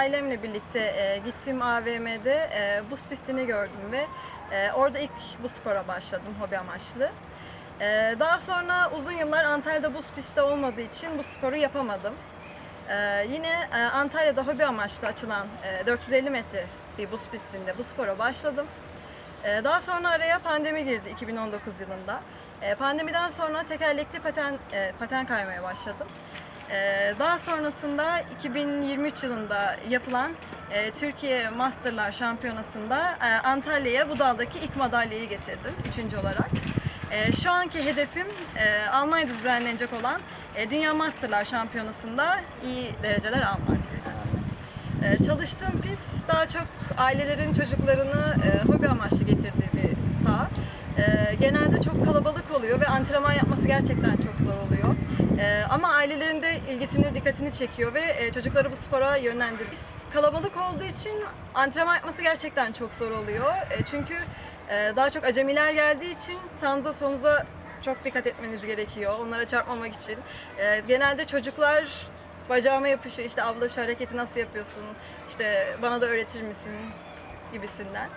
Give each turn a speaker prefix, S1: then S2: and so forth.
S1: ailemle birlikte e, gittiğim AVM'de e, buz pistini gördüm ve e, orada ilk bu spora başladım hobi amaçlı. E, daha sonra uzun yıllar Antalya'da buz pisti olmadığı için bu sporu yapamadım. E, yine e, Antalya'da hobi amaçlı açılan e, 450 metre bir buz pistinde bu spora başladım. E, daha sonra araya pandemi girdi 2019 yılında. E, pandemiden sonra tekerlekli paten, e, paten kaymaya başladım. E, daha sonrasında 2023 yılında yapılan e, Türkiye Masterlar Şampiyonası'nda e, Antalya'ya bu daldaki ilk madalyayı getirdim üçüncü olarak. E, şu anki hedefim Almanya'da düzenlenecek olan Dünya Masterlar Şampiyonası'nda iyi dereceler almak. Ee, çalıştığım pist daha çok ailelerin çocuklarını hobi amaçlı getirdiği saha. Ee, genelde çok kalabalık oluyor ve antrenman yapması gerçekten çok zor oluyor. Ee, ama ailelerin de ilgisini, dikkatini çekiyor ve e, çocukları bu spora yönlendiriyor. Biz kalabalık olduğu için antrenman yapması gerçekten çok zor oluyor. E, çünkü e, daha çok acemiler geldiği için sağınıza solunuza çok dikkat etmeniz gerekiyor. Onlara çarpmamak için. E, genelde çocuklar bacağıma yapışıyor. İşte abla şu hareketi nasıl yapıyorsun? İşte bana da öğretir misin? gibisinden.